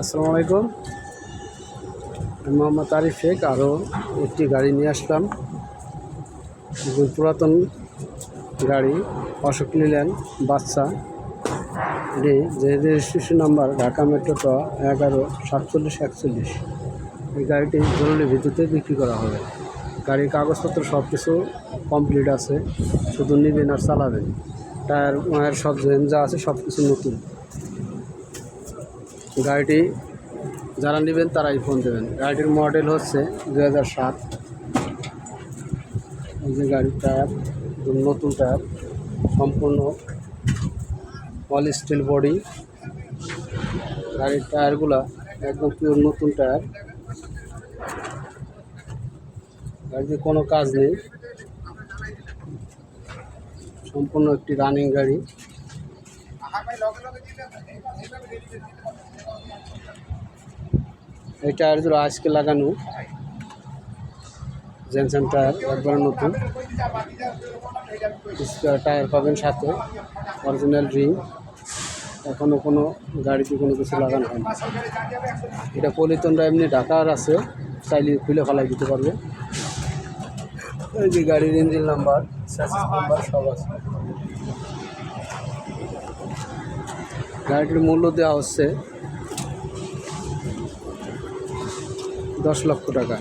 আসসালামু আলাইকুম। আমি মোহাম্মদ আরিফ শেখ আরও একটি গাড়ি নিয়ে আসলাম। পুরাতন গাড়ি অশোক লিল্যান্ড বাচ্চা। এটি যে রেজিস্ট্রেশন নাম্বার ঢাকা মেট্রো ট এগারো সাতচল্লিশ একচল্লিশ। এই গাড়িটি জরুরি ভিত্তিতে বিক্রি করা হবে। গাড়ির কাগজপত্র সব কিছু কমপ্লিট আছে। শুধু নেবেন আর চালাবেন। টায়ার মায়ের সব জেন যা আছে সব কিছু নতুন। গাড়িটি যারা নেবেন তারাই ফোন দেবেন। গাড়িটির মডেল হচ্ছে দু হাজার সাত। এই যে গাড়ির টায়ার নতুন টায়ার, সম্পূর্ণ অল স্টিল বডি গাড়ির টায়ারগুলো একদম পিওর নতুন টায়ার। গাড়িতে কোনো কাজ নেই। সম্পূর্ণ একটি রানিং গাড়ি। এই টায়ারগুলো আজকে লাগানো জেনসন টায়ার একবার নতুন। টায়ার পাবেন সাথে, অরিজিনাল রিং। এখনও কোনো গাড়িতে কোনো কিছু লাগানো হয়নি। এটা পলিতনটা এমনি ঢাকার আছে, চাইলে খুলে ফেলাই দিতে পারবে। এই যে গাড়ির ইঞ্জিন নাম্বার গাড়িটির মূল্য দেওয়া হচ্ছে দশ লক্ষ টাকা।